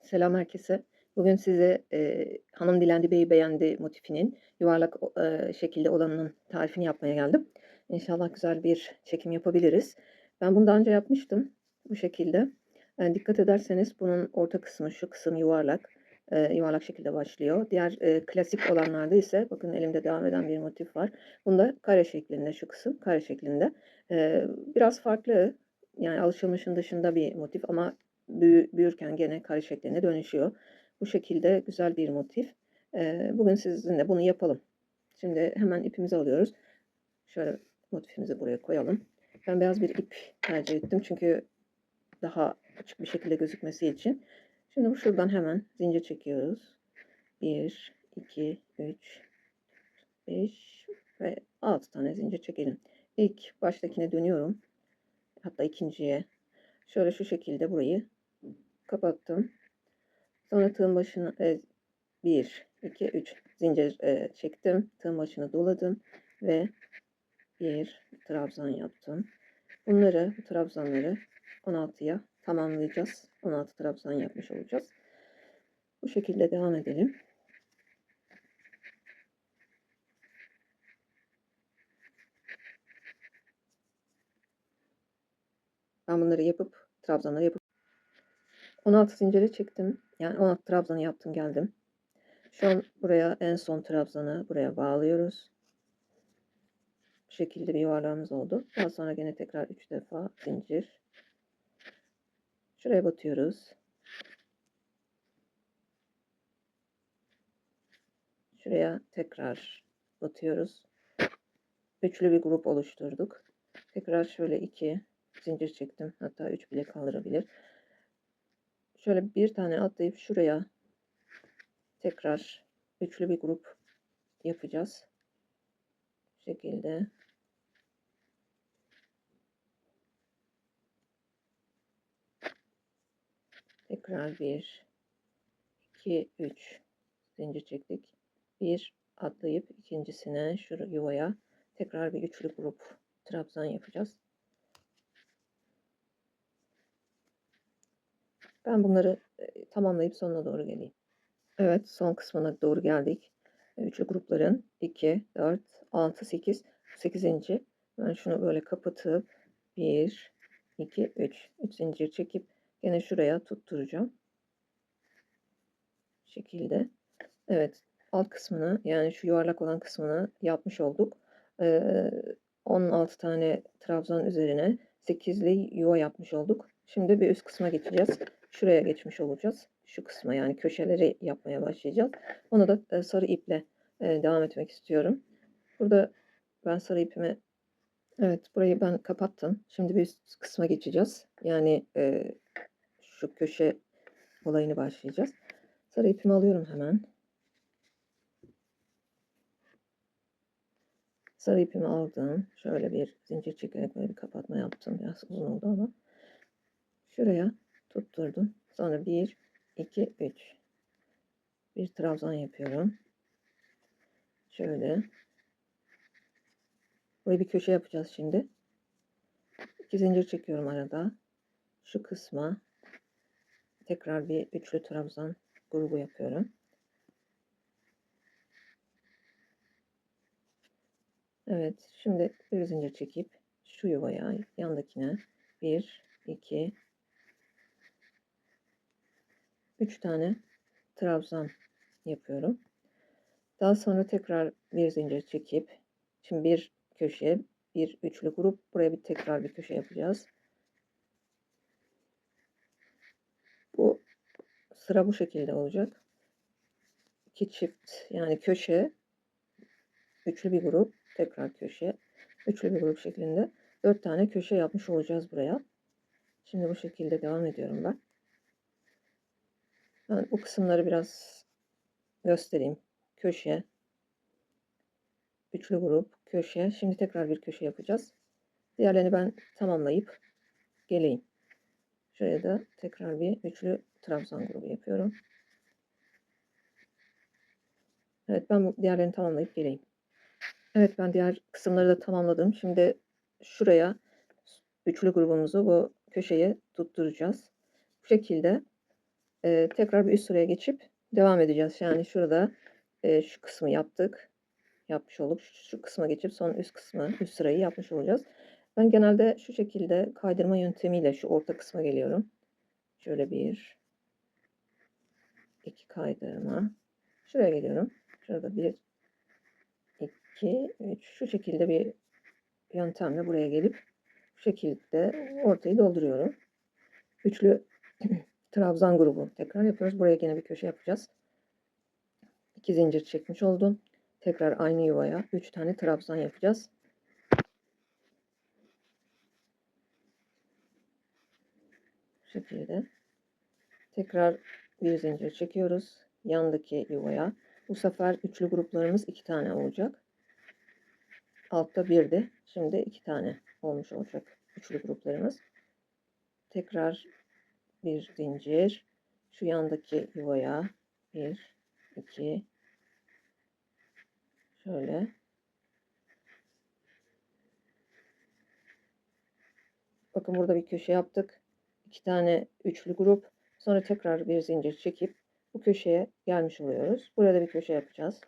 Selam herkese. Bugün size, eee, Hanım Dilendi Bey Beğendi motifinin yuvarlak eee, şekilde olanının tarifini yapmaya geldim. İnşallah güzel bir çekim yapabiliriz. Ben bunu daha önce yapmıştım bu şekilde. Eee, dikkat ederseniz bunun orta kısmı, şu kısım yuvarlak. Eee, yuvarlak şekilde başlıyor. Diğer, eee, klasik olanlarda ise bakın elimde devam eden bir motif var. Bunda kare şeklinde şu kısım, kare şeklinde. Eee, biraz farklı, yani alışılmışın dışında bir motif ama büyürken gene kare şekline dönüşüyor. Bu şekilde güzel bir motif. Bugün sizinle bunu yapalım. Şimdi hemen ipimizi alıyoruz. Şöyle motifimizi buraya koyalım. Ben beyaz bir ip tercih ettim çünkü daha açık bir şekilde gözükmesi için. Şimdi şuradan hemen zincir çekiyoruz. 1, 2, 3, 5 ve 6 tane zincir çekelim. İlk baştakine dönüyorum. Hatta ikinciye. Şöyle şu şekilde burayı kapattım. Sonra tığın başına e, 1, 2, 3 zincir e, çektim. Tığın başını doladım ve bir trabzan yaptım. Bunları, bu trabzanları 16'ya tamamlayacağız. 16 trabzan yapmış olacağız. Bu şekilde devam edelim. Ben bunları yapıp trabzanları yapıp 16 zinciri çektim. Yani 16 trabzanı yaptım geldim. Şu an buraya en son trabzanı buraya bağlıyoruz. Bu şekilde bir yuvarlağımız oldu. Daha sonra gene tekrar 3 defa zincir. Şuraya batıyoruz. Şuraya tekrar batıyoruz. Üçlü bir grup oluşturduk. Tekrar şöyle iki zincir çektim. Hatta üç bile kaldırabilir. Şöyle bir tane atlayıp şuraya tekrar üçlü bir grup yapacağız. Bu şekilde. Tekrar bir, iki, üç zincir çektik. Bir atlayıp ikincisine şu yuvaya tekrar bir üçlü grup trabzan yapacağız. Ben bunları tamamlayıp sonuna doğru geleyim. Evet son kısmına doğru geldik. Üçlü grupların 2, 4, 6, 8, 8. Ben şunu böyle kapatıp 1, 2, 3. 3 zincir çekip yine şuraya tutturacağım. Bu şekilde. Evet alt kısmını yani şu yuvarlak olan kısmını yapmış olduk. Ee, 16 tane trabzan üzerine 8'li yuva yapmış olduk. Şimdi bir üst kısma geçeceğiz. Şuraya geçmiş olacağız. Şu kısma yani köşeleri yapmaya başlayacağız. Onu da e, sarı iple e, devam etmek istiyorum. Burada ben sarı ipimi evet burayı ben kapattım. Şimdi bir kısma geçeceğiz. Yani e, şu köşe olayını başlayacağız. Sarı ipimi alıyorum hemen. Sarı ipimi aldım. Şöyle bir zincir çekerek böyle bir kapatma yaptım. Biraz uzun oldu ama. Şuraya tutturdum. Sonra 1, 2, 3. Bir trabzan yapıyorum. Şöyle. Buraya bir köşe yapacağız şimdi. İki zincir çekiyorum arada. Şu kısma tekrar bir üçlü trabzan grubu yapıyorum. Evet, şimdi bir zincir çekip şu yuvaya yandakine 1 2 3 tane trabzan yapıyorum. Daha sonra tekrar bir zincir çekip şimdi bir köşe bir üçlü grup buraya bir tekrar bir köşe yapacağız. Bu sıra bu şekilde olacak. İki çift yani köşe üçlü bir grup tekrar köşe üçlü bir grup şeklinde dört tane köşe yapmış olacağız buraya. Şimdi bu şekilde devam ediyorum ben. Ben bu kısımları biraz göstereyim. Köşe, üçlü grup, köşe. Şimdi tekrar bir köşe yapacağız. Diğerlerini ben tamamlayıp geleyim. Şuraya da tekrar bir üçlü trabzan grubu yapıyorum. Evet ben diğerlerini tamamlayıp geleyim. Evet ben diğer kısımları da tamamladım. Şimdi şuraya üçlü grubumuzu bu köşeye tutturacağız. Bu şekilde e, tekrar bir üst sıraya geçip devam edeceğiz. Yani şurada e, şu kısmı yaptık. Yapmış olduk. Şu, şu kısma geçip son üst kısmı, üst sırayı yapmış olacağız. Ben genelde şu şekilde kaydırma yöntemiyle şu orta kısma geliyorum. Şöyle bir, iki kaydırma. Şuraya geliyorum. Şurada bir, iki, üç. Şu şekilde bir yöntemle buraya gelip bu şekilde ortayı dolduruyorum. Üçlü trabzan grubu tekrar yapıyoruz. Buraya yine bir köşe yapacağız. İki zincir çekmiş oldum. Tekrar aynı yuvaya 3 tane trabzan yapacağız. Bu şekilde. Tekrar bir zincir çekiyoruz. Yandaki yuvaya. Bu sefer üçlü gruplarımız iki tane olacak. Altta birdi. Şimdi iki tane olmuş olacak üçlü gruplarımız. Tekrar bir zincir. Şu yandaki yuvaya bir, iki, şöyle. Bakın burada bir köşe yaptık. İki tane üçlü grup. Sonra tekrar bir zincir çekip bu köşeye gelmiş oluyoruz. Burada bir köşe yapacağız.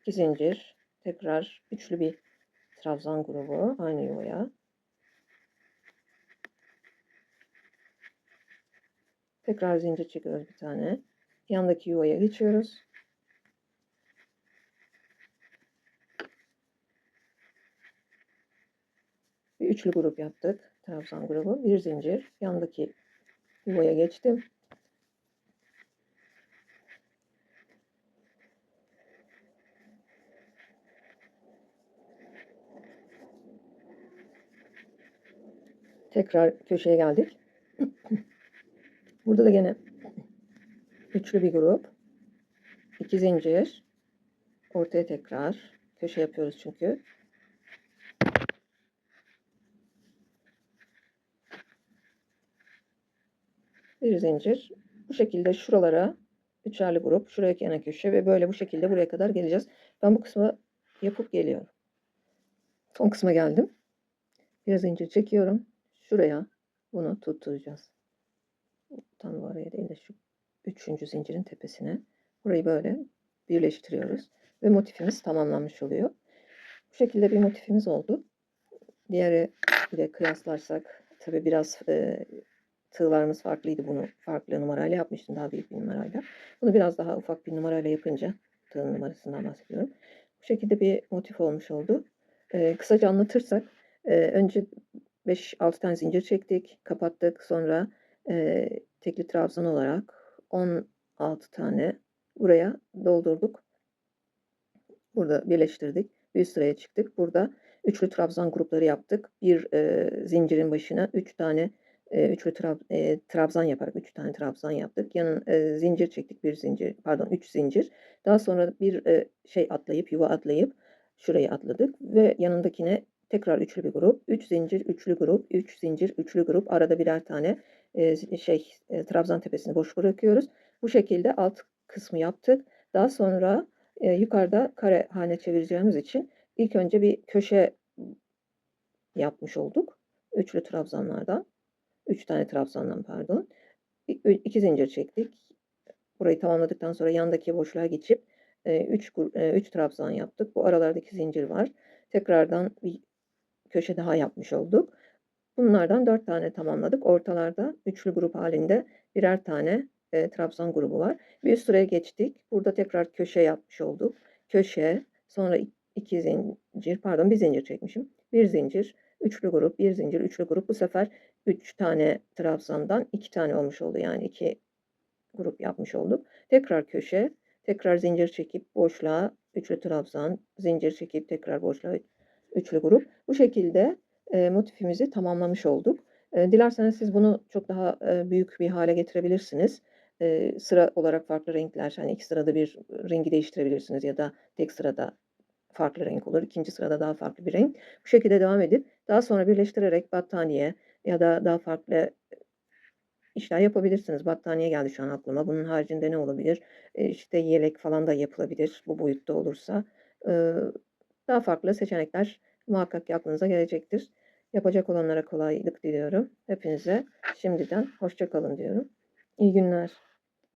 İki zincir. Tekrar üçlü bir trabzan grubu aynı yuvaya. Tekrar zincir çekiyoruz bir tane. Yandaki yuvaya geçiyoruz. Bir üçlü grup yaptık. Trabzan grubu. Bir zincir. Yandaki yuvaya geçtim. Tekrar köşeye geldik. Burada da gene üçlü bir grup. iki zincir. Ortaya tekrar köşe yapıyoruz çünkü. Bir zincir. Bu şekilde şuralara üçerli grup, şuraya yana köşe ve böyle bu şekilde buraya kadar geleceğiz. Ben bu kısmı yapıp geliyorum. Son kısma geldim. Bir zincir çekiyorum. Şuraya bunu tutturacağız. Tam oraya değil de şu üçüncü zincirin tepesine. Burayı böyle birleştiriyoruz. Ve motifimiz tamamlanmış oluyor. Bu şekilde bir motifimiz oldu. Diğeri ile kıyaslarsak tabi biraz e, tığlarımız farklıydı. Bunu farklı numarayla yapmıştım. Daha büyük bir numarayla. Bunu biraz daha ufak bir numarayla yapınca tığ numarasından bahsediyorum. Bu şekilde bir motif olmuş oldu. E, kısaca anlatırsak e, önce 5-6 tane zincir çektik. Kapattık. Sonra e, tekli trabzan olarak 16 tane buraya doldurduk. Burada birleştirdik. Bir sıraya çıktık. Burada üçlü trabzan grupları yaptık. Bir e, zincirin başına 3 tane e, üçlü trab, e, trabzan yaparak 3 tane trabzan yaptık. Yanın e, zincir çektik. Bir zincir pardon 3 zincir. Daha sonra bir e, şey atlayıp yuva atlayıp şurayı atladık ve yanındakine tekrar üçlü bir grup. 3 zincir üçlü grup. 3 zincir üçlü grup. Arada birer tane e, şey e, trabzan tepesini boş bırakıyoruz. Bu şekilde alt kısmı yaptık. Daha sonra e, yukarıda kare haline çevireceğimiz için ilk önce bir köşe yapmış olduk. Üçlü trabzanlardan. Üç tane trabzandan pardon. İki zincir çektik. Burayı tamamladıktan sonra yandaki boşluğa geçip 3 e, 3 trabzan yaptık. Bu aralardaki zincir var. Tekrardan bir köşe daha yapmış olduk. Bunlardan 4 tane tamamladık. Ortalarda üçlü grup halinde birer tane e, trabzan grubu var. Bir üst sıraya geçtik. Burada tekrar köşe yapmış olduk. Köşe, sonra iki zincir, pardon bir zincir çekmişim. Bir zincir, üçlü grup, bir zincir, üçlü grup. Bu sefer üç tane trabzandan iki tane olmuş oldu. Yani iki grup yapmış olduk. Tekrar köşe, tekrar zincir çekip boşluğa üçlü trabzan, zincir çekip tekrar boşluğa üçlü grup. Bu şekilde e, motifimizi tamamlamış olduk. E, dilerseniz siz bunu çok daha e, büyük bir hale getirebilirsiniz. E, sıra olarak farklı renkler, yani iki sırada bir rengi değiştirebilirsiniz ya da tek sırada farklı renk olur. ikinci sırada daha farklı bir renk. Bu şekilde devam edip daha sonra birleştirerek battaniye ya da daha farklı işler yapabilirsiniz. Battaniye geldi şu an aklıma. Bunun haricinde ne olabilir? E, işte yelek falan da yapılabilir bu boyutta olursa. E, Daha farklı seçenekler muhakkak ki aklınıza gelecektir. Yapacak olanlara kolaylık diliyorum. Hepinize şimdiden hoşça kalın diyorum. İyi günler.